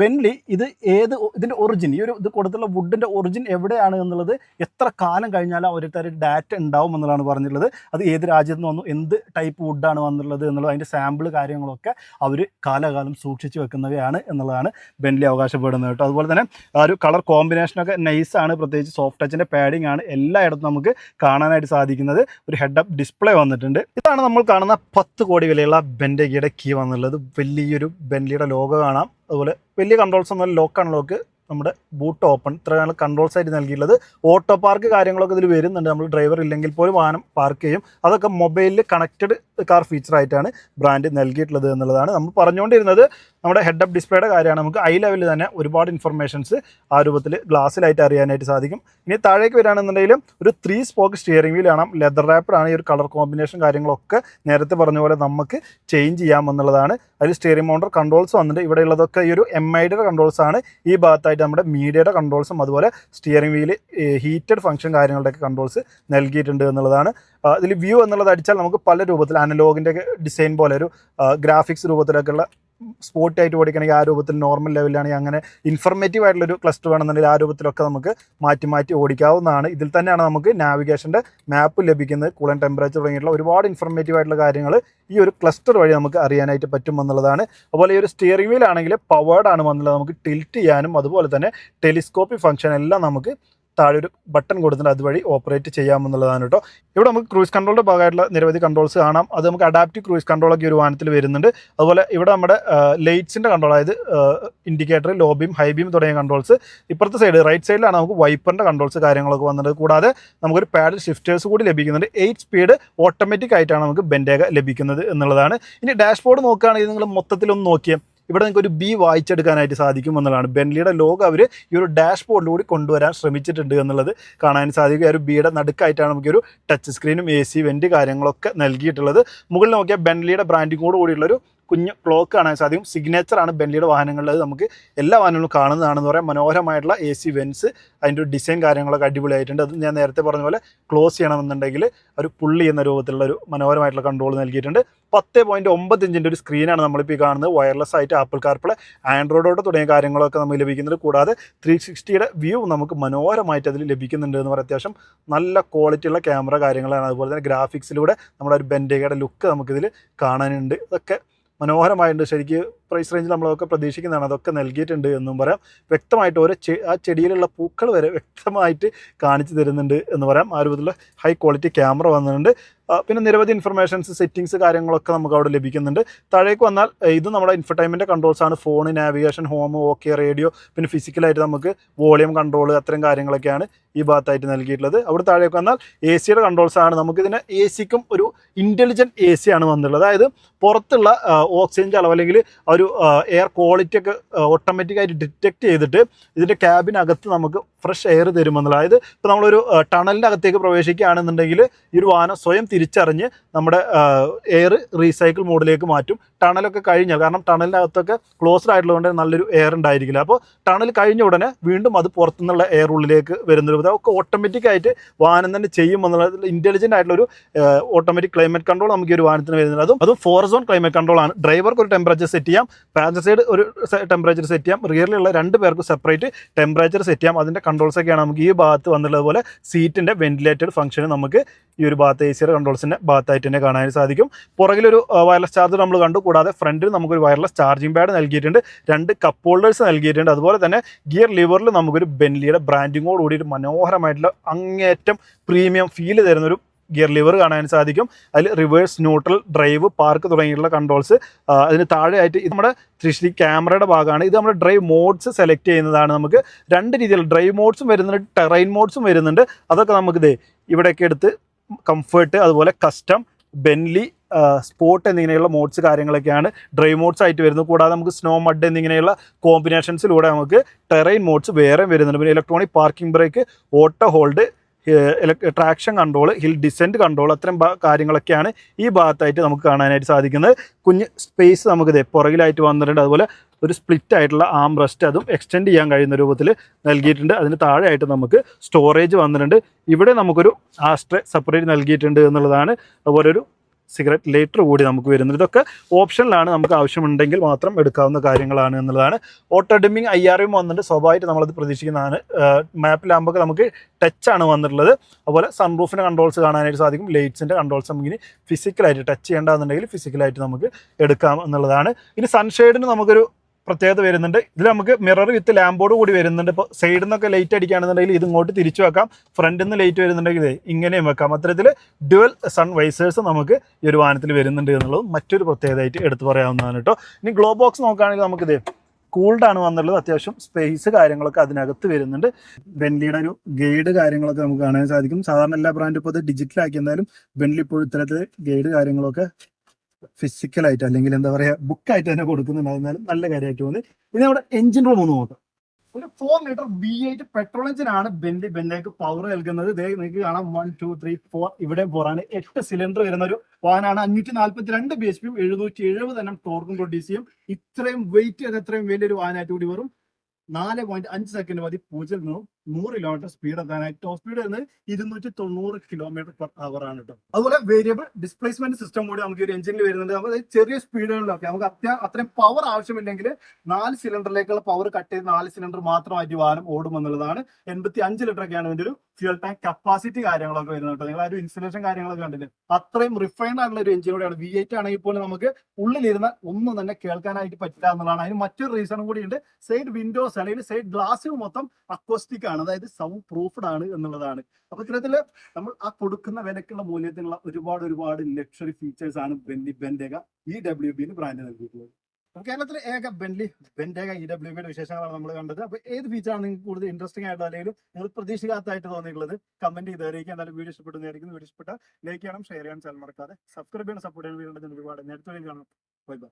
ബെൻലി ഇത് ഏത് ഇതിന്റെ ഒറിജിൻ ഈ ഒരു ഇത് കൊടുത്തുള്ള വുഡിന്റെ ഒറിജിൻ എവിടെയാണ് എന്നുള്ളത് എത്ര കാലം കഴിഞ്ഞാലും അവരുടെ ഡാറ്റ ഉണ്ടാവും എന്നുള്ളതാണ് പറഞ്ഞിട്ടുള്ളത്. അത് ഏത് രാജ്യത്ത് നിന്ന് വന്നു എന്ത് ടൈപ്പ് വുഡാണ് വന്നിട്ടുള്ളത് എന്നുള്ളത് അതിന്റെ സാമ്പിൾ കാര്യങ്ങളൊക്കെ അവർ കാലകാലം സൂക്ഷിച്ച് വെക്കുന്നവയാണ് എന്നുള്ളതാണ് ബെൻലി അവകാശപ്പെടുന്നത് കേട്ടോ. അതുപോലെ തന്നെ ആ ഒരു കളർ കോമ്പിനേഷനൊക്കെ നൈസാണ് പ്രത്യേകിച്ച് സോഫ്റ്റ് ടച്ചിന്റെ പാഡിംഗ് ആണ് എല്ലായിടത്തും നമുക്ക് കാണാനായിട്ട് സാധിക്കുന്നത്. ഒരു ഹെഡ് അപ്പ് ഡിസ്പ്ലേ വന്നിട്ടുണ്ട്. ഇതാണ് നമ്മൾ കാണുന്ന പത്ത് കോടി വിലയുള്ള ബെൻഡഗിയുടെ കീ വന്നുള്ളത് വലിയൊരു ബെൻലിയുടെ ലോഗോ കാണാം. അതുപോലെ വലിയ കൺട്രോൾസ് ഒന്നും ലോക്ക് അൺലോക്ക് നമ്മുടെ ബൂട്ട് ഓപ്പൺ ഇത്രയാണ് കൺട്രോൾസ് ആയിട്ട് നൽകിയിട്ടുള്ളത്. ഓട്ടോ പാർക്ക് കാര്യങ്ങളൊക്കെ ഇതിൽ വരുന്നുണ്ട്. നമ്മൾ ഡ്രൈവർ ഇല്ലെങ്കിൽ പോലും വാഹനം പാർക്ക് ചെയ്യും. അതൊക്കെ മൊബൈലിൽ കണക്റ്റഡ് കാർ ഫീച്ചറായിട്ടാണ് ബ്രാൻഡ് നൽകിയിട്ടുള്ളത് എന്നുള്ളതാണ്. നമ്മൾ പറഞ്ഞുകൊണ്ടിരുന്നത് നമ്മുടെ ഹെഡ് അപ്പ് ഡിസ്പ്ലേയുടെ കാര്യമാണ്. നമുക്ക് ഐ ലെവലിൽ തന്നെ ഒരുപാട് ഇൻഫർമേഷൻസ് ആ രൂപത്തിൽ ഗ്ലാസ്സിലായിട്ട് അറിയാനായിട്ട് സാധിക്കും. ഇനി താഴേക്ക് വരികയാണെന്നുണ്ടെങ്കിലും ഒരു ത്രീ സ്പോക്ക് സ്റ്റിയറിംഗ് വീൽ കാണാം. ലെതർ ആണ് ഈ ഒരു കളർ കോമ്പിനേഷൻ കാര്യങ്ങളൊക്കെ നേരത്തെ പറഞ്ഞ പോലെ നമുക്ക് ചേഞ്ച് ചെയ്യാമെന്നുള്ളതാണ്. അതിൽ സ്റ്റിയറിംഗ് മൗണ്ടർ കൺട്രോൾസ് വന്നിട്ട് ഇവിടെ ഉള്ളതൊക്കെ ഈ ഒരു എം ഐഡിയുടെ കൺട്രോൾസ് ആണ്. ഈ ഭാഗത്തായിട്ട് നമ്മുടെ മീഡിയയുടെ കൺട്രോൾസും അതുപോലെ സ്റ്റിയറിംഗ് വീൽ ഹീറ്റഡ് ഫംഗ്ഷൻ കാര്യങ്ങളുടെയൊക്കെ കൺട്രോൾസ് നൽകിയിട്ടുണ്ട് എന്നുള്ളതാണ്. ഇതിൽ വ്യൂ എന്നുള്ളത് അടിച്ചാൽ നമുക്ക് പല രൂപത്തിൽ അനലോഗിന്റെ ഡിസൈൻ പോലെ ഒരു ഗ്രാഫിക്സ് രൂപത്തിലൊക്കെയുള്ള സ്പോർട്ട് ആയിട്ട് ഓടിക്കണമെങ്കിൽ ആ രൂപത്തിൽ നോർമൽ ലെവലിലാണെങ്കിൽ അങ്ങനെ ഇൻഫർമേറ്റീവ് ആയിട്ടുള്ളൊരു ക്ലസ്റ്റർ വേണമെന്നുണ്ടെങ്കിൽ ആ രൂപത്തിലൊക്കെ നമുക്ക് മാറ്റി മാറ്റി ഓടിക്കാവുന്നതാണ്. ഇതിൽ തന്നെയാണ് നമുക്ക് നാവിഗേഷന്റെ മാപ്പ് ലഭിക്കുന്നത് കൂളൻ ടെമ്പറേച്ചർ തുടങ്ങിയിട്ടുള്ള ഒരുപാട് ഇൻഫർമേറ്റീവ് ആയിട്ടുള്ള കാര്യങ്ങൾ ഈ ഒരു ക്ലസ്റ്റർ വഴി നമുക്ക് അറിയാനായിട്ട് പറ്റും എന്നുള്ളതാണ്. അതുപോലെ ഈ ഒരു സ്റ്റിയറിംഗ് വീൽ ആണെങ്കിൽ പവേർഡ് ആണ് വന്നുള്ളത് നമുക്ക് ടിൽറ്റ് ചെയ്യാനും അതുപോലെ തന്നെ ടെലിസ്കോപ്പി ഫംഗ്ഷൻ എല്ലാം നമുക്ക് താഴെ ഒരു ബട്ടൺ കൊടുത്തിട്ട് അതുവഴി ഓപ്പറേറ്റ് ചെയ്യാമെന്നുള്ളതാണ് കേട്ടോ. ഇവിടെ നമുക്ക് ക്രൂസ് കൺട്രോളിന്റെ ഭാഗമായിട്ടുള്ള നിരവധി കൺട്രോൾസ് കാണാം. അത് നമുക്ക് അഡാപ്റ്റീവ് ക്രൂസ് കൺട്രോളൊക്കെ ഒരു വാഹനത്തിൽ വരുന്നുണ്ട്. അതുപോലെ ഇവിടെ നമ്മുടെ ലൈറ്റ്സിന്റെ കൺട്രോൾ അതായത് indicator low beam high beam തുടങ്ങിയ കൺട്രോൾസ് ഇപ്പുറത്തെ സൈഡ് റൈറ്റ് സൈഡിലാണ് നമുക്ക് വൈപ്പറിന്റെ കൺട്രോൾസ് കാര്യങ്ങളൊക്കെ വന്നിട്ട് കൂടാതെ നമുക്കൊരു പാഡൽ ഷിഫ്റ്റേഴ്സ് കൂടി ലഭിക്കുന്നുണ്ട്. എയ്റ്റ് സ്പീഡ് ഓട്ടോമാറ്റിക് ആയിട്ടാണ് നമുക്ക് ബെൻഡേഗ ലഭിക്കുന്നത് എന്നുള്ളതാണ്. ഇനി ഡാഷ്ബോർഡ് നോക്കുകയാണെങ്കിൽ നിങ്ങൾ മൊത്തത്തിലൊന്ന് നോക്കിയാൽ ഇവിടെ നിങ്ങൾക്ക് ഒരു ബി വായിച്ചെടുക്കാനായിട്ട് സാധിക്കും എന്നുള്ളതാണ്. ബെൻലിയുടെ ലോഗോ അവർ ഈ ഒരു ഡാഷ്ബോർഡിലൂടെ കൊണ്ടുവരാൻ ശ്രമിച്ചിട്ടുണ്ട് എന്നുള്ളത് കാണാൻ സാധിക്കും. ഒരു ബിയുടെ നടുക്കായിട്ടാണ് നമുക്കൊരു ടച്ച് സ്ക്രീനും എ സി വെന്റ് കാര്യങ്ങളൊക്കെ നൽകിയിട്ടുള്ളത്. മുകളിൽ നോക്കിയാൽ ബെൻലിയുടെ ബ്രാൻഡിങ്ങോട് കൂടിയുള്ളൊരു കുഞ്ഞ് ക്ലോക്ക് കാണാൻ സാധിക്കും. സിഗ്നേച്ചർ ആണ് ബെൻലിയുടെ വാഹനങ്ങളിൽ നമുക്ക് എല്ലാ വാഹനങ്ങളും കാണുന്നതാണെന്ന് പറയാം. മനോഹരമായിട്ടുള്ള എ സി വെൻസ് അതിന്റെ ഒരു ഡിസൈൻ കാര്യങ്ങളൊക്കെ അടിപൊളിയായിട്ടുണ്ട്. അത് ഞാൻ നേരത്തെ പറഞ്ഞ പോലെ ക്ലോസ് ചെയ്യണമെന്നുണ്ടെങ്കിൽ ഒരു പുള്ളി എന്ന രൂപത്തിലുള്ള ഒരു മനോഹരമായിട്ടുള്ള കൺട്രോൾ നൽകിയിട്ടുണ്ട്. പത്ത് പോയിന്റ് ഒമ്പത് ഇഞ്ചിന്റെ ഒരു സ്ക്രീനാണ് നമ്മളിപ്പോൾ ഈ കാണുന്നത്. വയർലെസ് ആയിട്ട് ആപ്പിൾ കാർപ്പിളെ ആൻഡ്രോയിഡോട്ട് തുടങ്ങിയ കാര്യങ്ങളൊക്കെ നമുക്ക് ലഭിക്കുന്നുണ്ട്. കൂടാതെ ത്രീ സിക്സ്റ്റിയുടെ വ്യൂ നമുക്ക് മനോഹരമായിട്ട് അതിൽ ലഭിക്കുന്നുണ്ട് എന്ന് പറയാം. അത്യാവശ്യം നല്ല ക്വാളിറ്റിയുള്ള ക്യാമറ കാര്യങ്ങളാണ്. അതുപോലെ തന്നെ ഗ്രാഫിക്സിലൂടെ നമ്മുടെ ഒരു ബെൻഡേഗയുടെ ലുക്ക് നമുക്കിതിൽ കാണാനുണ്ട്. അതൊക്കെ മനോഹരമായിട്ടുണ്ട്. ശരിക്ക് പ്രൈസ് റേഞ്ചിൽ നമ്മളൊക്കെ പ്രതീക്ഷിക്കുന്നതാണ്. അതൊക്കെ നൽകിയിട്ടുണ്ട് എന്നും പറയാം. വ്യക്തമായിട്ട് ഓരോ ആ ചെടിയിലുള്ള പൂക്കൾ വരെ വ്യക്തമായിട്ട് കാണിച്ചു തരുന്നുണ്ട് എന്ന് പറയാം. ആ രൂപത്തിലുള്ള ഹൈ ക്വാളിറ്റി ക്യാമറ വന്നിട്ടുണ്ട്. പിന്നെ നിരവധി ഇൻഫർമേഷൻസ് സെറ്റിങ്സ് കാര്യങ്ങളൊക്കെ നമുക്ക് അവിടെ ലഭിക്കുന്നുണ്ട്. താഴേക്ക് വന്നാൽ ഇത് നമ്മുടെ ഇൻഫർടൈൻമെന്റ് കൺട്രോൾസ് ആണ്. Phone navigation home okay radio പിന്നെ ഫിസിക്കലായിട്ട് നമുക്ക് വോളിയം കൺട്രോൾ അത്തരം കാര്യങ്ങളൊക്കെയാണ് ഈ ഭാഗത്തായിട്ട് നൽകിയിട്ടുള്ളത്. അവിടെ താഴേക്ക് വന്നാൽ എ സിയുടെ കൺട്രോൾസ് ആണ്. നമുക്കിതിന് എ സിക്കും ഒരു ഇന്റലിജന്റ് എ സി ആണ് വന്നിട്ടുള്ളത്. അതായത് പുറത്തുള്ള ഓക്സിജന്റെ അളവ് അല്ലെങ്കിൽ ആ ഒരു എയർ ക്വാളിറ്റി ഒക്കെ ഓട്ടോമാറ്റിക്കായിട്ട് ഡിറ്റക്ട് ചെയ്തിട്ട് ഇതിന്റെ ക്യാബിനകത്ത് നമുക്ക് ഫ്രഷ് എയർ തരുമെന്നുള്ള അതായത് ഇപ്പോൾ നമ്മളൊരു ടണലിന്റെ അകത്തേക്ക് പ്രവേശിക്കുകയാണെന്നുണ്ടെങ്കിൽ ഈ ഒരു വാഹനം സ്വയം തിരിച്ചറിഞ്ഞ് നമ്മുടെ എയർ റീസൈക്കിൾ മോഡിലേക്ക് മാറ്റും. ടണലൊക്കെ കഴിഞ്ഞാൽ കാരണം ടണലിന്റെ അകത്തൊക്കെ ക്ലോസ്ഡ് ആയിട്ടുള്ളതുകൊണ്ട് നല്ലൊരു എയർ ഉണ്ടായിരിക്കില്ല. അപ്പോൾ ടണൽ കഴിഞ്ഞ ഉടനെ വീണ്ടും അത് പുറത്തുനിന്നുള്ള എയർ ഉള്ളിലേക്ക് വരുന്നൊരു അതൊക്കെ ഓട്ടോമാറ്റിക് ആയിട്ട് വാഹനം തന്നെ ചെയ്യും എന്നുള്ളത് ഇന്റലിജന്റ് ആയിട്ടുള്ള ഒരു ഓട്ടോമാറ്റിക് ക്ലൈമറ്റ് കൺട്രോൾ നമുക്ക് ഈ ഒരു വാഹനത്തിന് വരുന്നത് അതും അതും ഫോർ സോൺ ക്ലൈമറ്റ് കൺട്രോൾ ആണ്. ഡ്രൈവർക്ക് ഒരു ടെമ്പറേച്ചർ സെറ്റ് ചെയ്യാം. പാസഞ്ചർ സൈഡ് ഒരു ടെമ്പറേച്ചർ സെറ്റ് ചെയ്യാം. റിയറിലുള്ള രണ്ട് പേർക്ക് സെപ്പറേറ്റ് ടെമ്പറേച്ചർ സെറ്റ് ചെയ്യാം. അതിന്റെ കൺട്രോൾസ് ഒക്കെയാണ് നമുക്ക് ഈ ഭാഗത്ത് വന്നുള്ളതുപോലെ പോലെ സീറ്റിന്റെ വെന്റിലേറ്റഡ് ഫംഗ്ഷൻ നമുക്ക് ഈ ഒരു ഭാഗത്ത് എ സിയുടെ കൺട്രോൾസിന്റെ ഭാഗത്തായിട്ട് തന്നെ കാണാൻ സാധിക്കും. പുറകിലൊരു വയർലെസ് ചാർജർ നമ്മൾ കണ്ടു. കൂടാതെ ഫ്രണ്ടിൽ നമുക്കൊരു വയർലെസ് ചാർജിംഗ് പാഡ് നൽകിയിട്ടുണ്ട്. രണ്ട് കപ്പ് ഹോൾഡേഴ്സ് നൽകിയിട്ടുണ്ട്. അതുപോലെ തന്നെ ഗിയർ ലിവറിൽ നമുക്കൊരു ബെൻലിയുടെ ബ്രാൻഡിങ്ങോട് കൂടിയിട്ട് മനോഹരമായിട്ടുള്ള അങ്ങേറ്റം പ്രീമിയം ഫീൽ തരുന്ന ഒരു ഗിയർ ലിവർ കാണാൻ സാധിക്കും. അതിൽ റിവേഴ്സ് ന്യൂട്രൽ ഡ്രൈവ് പാർക്ക് തുടങ്ങിയിട്ടുള്ള കൺട്രോൾസ് അതിന് താഴെയായിട്ട് ഇത് നമ്മുടെ ത്രിശ്രീ ക്യാമറയുടെ ഭാഗമാണ്. ഇത് നമ്മുടെ ഡ്രൈവ് മോഡ്സ് സെലക്ട് ചെയ്യുന്നതാണ് നമുക്ക്. രണ്ട് രീതിയിൽ ഡ്രൈവ് മോഡ്സും വരുന്നുണ്ട് ടെറൈൻ മോഡ്സും വരുന്നുണ്ട്. അതൊക്കെ നമുക്ക് ദേ ഇവിടെയൊക്കെ എടുത്ത് കംഫേർട്ട് അതുപോലെ കസ്റ്റം ബെൻലി സ്പോട്ട് എന്നിങ്ങനെയുള്ള മോഡ്സ് കാര്യങ്ങളൊക്കെയാണ് ഡ്രൈവ് മോഡ്സ് ആയിട്ട് വരുന്നത്. കൂടാതെ നമുക്ക് സ്നോ മഡ് എന്നിങ്ങനെയുള്ള കോമ്പിനേഷൻസിലൂടെ നമുക്ക് ടെറൈൻ മോഡ്സ് വേറെ വരുന്നുണ്ട്. പിന്നെ electronic parking brake auto hold traction control hill descent control അത്തരം കാര്യങ്ങളൊക്കെയാണ് ഈ ഭാഗത്തായിട്ട് നമുക്ക് കാണാനായിട്ട് സാധിക്കുന്നത്. കുഞ്ഞ് സ്പേസ് നമുക്ക് ഇതേ പുറകിലായിട്ട് വന്നിട്ടുണ്ട്. അതുപോലെ ഒരു സ്പ്ലിറ്റ് ആയിട്ടുള്ള ആം റെസ്റ്റ് അതും എക്സ്റ്റെൻഡ് ചെയ്യാൻ കഴിയുന്ന രൂപത്തിൽ നൽകിയിട്ടുണ്ട്. അതിന് താഴെയായിട്ട് നമുക്ക് സ്റ്റോറേജ് വന്നിട്ടുണ്ട്. ഇവിടെ നമുക്കൊരു ആസ്ട്രെ സെപ്പറേറ്റ് നൽകിയിട്ടുണ്ട് എന്നുള്ളതാണ്. അതുപോലെ ഒരു സിഗരറ്റ് ലൈറ്റർ കൂടി നമുക്ക് വരുന്നത്. ഇതൊക്കെ ഓപ്ഷനിലാണ് നമുക്ക് ആവശ്യമുണ്ടെങ്കിൽ മാത്രം എടുക്കാവുന്ന കാര്യങ്ങളാണ് എന്നുള്ളതാണ്. Auto dimming I R M വന്നിട്ട് സ്വാഭാവികമായിട്ട് നമ്മളത് പ്രതീക്ഷിക്കുന്നതാണ്. മാപ്പിലാകുമ്പോൾ നമുക്ക് ടച്ച് ആണ് വന്നിട്ടുള്ളത്. അതുപോലെ സൺറൂഫിന്റെ കൺട്രോൾസ് കാണാനായിട്ട് സാധിക്കും. ലൈറ്റ്സിന്റെ കൺട്രോൾസ് നമുക്ക് ഇനി ഫിസിക്കലായിട്ട് ടച്ച് ചെയ്യേണ്ടതെന്നുണ്ടെങ്കിൽ ഫിസിക്കലായിട്ട് നമുക്ക് എടുക്കാം എന്നുള്ളതാണ്. ഇനി സൺഷെയ്ഡിന് നമുക്കൊരു പ്രത്യേകത വരുന്നുണ്ട്. ഇതിൽ നമുക്ക് മിറർ വിത്ത് ലാമ്പോട് കൂടി വരുന്നുണ്ട്. ഇപ്പോൾ സൈഡിൽ നിന്നൊക്കെ ലൈറ്റ് അടിക്കുകയാണെന്നുണ്ടെങ്കിൽ ഇത് ഇങ്ങോട്ട് തിരിച്ചു വെക്കാം. ഫ്രണ്ടിൽ നിന്ന് ലൈറ്റ് വരുന്നുണ്ടെങ്കിൽ ഇങ്ങനെയും വെക്കാം. അത്തരത്തിൽ ഡ്യുവൽ സൺ വൈസേഴ്സ് നമുക്ക് ഈ ഒരു വാഹനത്തിൽ വരുന്നുണ്ട് എന്നുള്ളത് മറ്റൊരു പ്രത്യേകതയായിട്ട് എടുത്തു പറയാവുന്നതാണ് കേട്ടോ. ഇനി ഗ്ലോ ബോക്സ് നോക്കുകയാണെങ്കിൽ നമുക്കിത് ആണ് വന്നുള്ളത്. അത്യാവശ്യം സ്പേസ് കാര്യങ്ങളൊക്കെ അതിനകത്ത് വരുന്നുണ്ട്. ബെൻലിയുടെ ഒരു ഗൈഡ് കാര്യങ്ങളൊക്കെ നമുക്ക് കാണാൻ സാധിക്കും. സാധാരണ എല്ലാ ബ്രാൻഡും ഇപ്പോൾ ഡിജിറ്റൽ ആക്കി എന്തായാലും ബെൻലി ഇപ്പോൾ ഇത്തരത്തിൽ ഗൈഡ് കാര്യങ്ങളൊക്കെ ഫിസിക്കലായിട്ട് അല്ലെങ്കിൽ എന്താ പറയുക ബുക്കായിട്ട് തന്നെ കൊടുക്കുന്നുണ്ട്. എന്നാലും നല്ല കാര്യമായിട്ട് തോന്നി. ഇനി നമ്മുടെ എഞ്ചിൻ റൂം ഒന്ന് നോക്കാം. ഒരു four litre V eight petrol എഞ്ചിനാണ് ബെൻഡി ബെൻലേക്ക് പവർ നൽകുന്നത്. ഇതേ നിങ്ങൾക്ക് കാണാം. വൺ ടു ത്രീ ഫോർ ഇവിടെ പോറാണ്. എട്ട് സിലിണ്ടർ വരുന്ന ഒരു വാഹനമാണ് അഞ്ഞൂറ്റി നാല്പത്തി രണ്ട് ബി എച്ച് പിയും എഴുന്നൂറ്റി എഴുപത് എണ്ണം ടോർക്കും പ്രൊഡ്യൂസ് ചെയ്യും ഇത്രയും വെയിറ്റ് ഇത്രയും വലിയൊരു വാഹനമായിട്ട് കൂടി വരും നാല് പോയിന്റ് അഞ്ച് സെക്കൻഡ് മതി. പൂജ്യം നിന്നും നൂറ് കിലോമീറ്റർ സ്പീഡ് എത്താനായി. ടോപ്പ് സ്പീഡ് എന്ന് ഇരുന്നൂറ്റി തൊണ്ണൂറ് കിലോമീറ്റർ പെർ അവർ ആണ് കേട്ടോ അതുപോലെ വേരിയബിൾ ഡിസ്പ്ലേസ്മെന്റ് സിസ്റ്റം കൂടി നമുക്ക് ഒരു എഞ്ചിനിൽ വരുന്നുണ്ട്. നമുക്ക് ചെറിയ സ്പീഡുകളിലൊക്കെ നമുക്ക് അത്യാ അത്രയും പവർ ആവശ്യമില്ലെങ്കിൽ നാല് സിലിണ്ടറിലേക്കുള്ള പവർ കട്ട് ചെയ്ത് നാല് സിലിണ്ടർ മാത്രമായിട്ട് വാഹനം ഓടുമെന്നുള്ളതാണ് എൺപത്തി അഞ്ച് ലിറ്റർ ഒക്കെയാണ് ഇതിന്റെ ഒരു ഫ്യൂൽ ടാങ്ക് കപ്പാസിറ്റി കാര്യങ്ങളൊക്കെ വരുന്നത് കേട്ടോ നിങ്ങൾ ആ ഒരു ഇൻസ്റ്റലേഷൻ കാര്യങ്ങളൊക്കെ കണ്ടില്ലേ? അത്രയും റിഫൈൻഡ് ആയിട്ടുള്ള ഒരു എഞ്ചിൻ കൂടെയാണ്. വി എയ്റ്റ് ആണെങ്കിൽ പോലും നമുക്ക് ഉള്ളിലിരുന്ന ഒന്നും തന്നെ കേൾക്കാനായിട്ട് പറ്റില്ല എന്നുള്ളതാണ്. അതിന് മറ്റൊരു റീസണും കൂടി ഉണ്ട്. സൈഡ് വിൻഡോസ് അല്ലെങ്കിൽ സൈഡ് ഗ്ലാസ് മൊത്തം അക്വസ്റ്റിക് ആണ്. അതായത് സൗണ്ട് പ്രൂഫ്ഡ് ആണ് എന്നുള്ളതാണ്. അപ്പൊ ഇത്തരത്തിൽ നമ്മൾ ആ കൊടുക്കുന്ന വിലക്കുള്ള മൂല്യത്തിനുള്ള ഒരുപാട് ഒരുപാട് ലക്ഷറി ഫീച്ചേഴ്സ് ആണ് ബെന്നി ബെൻഡേഗ ഇ ഡബ്ല്യു ബിന് ബ്രാൻഡ് നൽകിയിട്ടുള്ളത്. കേരളത്തിലെ ഏക ബെൻലി ബെൻഡേഗ ഇ ഡബ്ല്യു ബിയുടെ വിശേഷങ്ങളാണ് നമ്മൾ കണ്ടത്. അപ്പൊ ഏത് ഫീച്ചറാണ് നിങ്ങൾക്ക് കൂടുതൽ ഇൻട്രസ്റ്റിംഗ് ആയിട്ട് അല്ലെങ്കിൽ നിങ്ങൾ പ്രതീക്ഷിക്കാത്തതായിട്ട് തോന്നിയിട്ടുള്ളത് കമന്റ് ചെയ്ത് അറിയിക്കുക. എന്തായാലും വീഡിയോ ഇഷ്ടപ്പെടുന്നതായിരിക്കും വീഡിയോ ഇഷ്ടപ്പെട്ട ലൈക്ക് ചെയ്യണം ഷെയർ ചെയ്യണം ചാനൽ മറക്കാതെ സബ്സ്ക്രൈബ് ചെയ്യണം സപ്പോർട്ട് ചെയ്യണം. വീണ്ടും ഒരുപാട് നേരത്തെ കാണാം ബൈ ബൈ.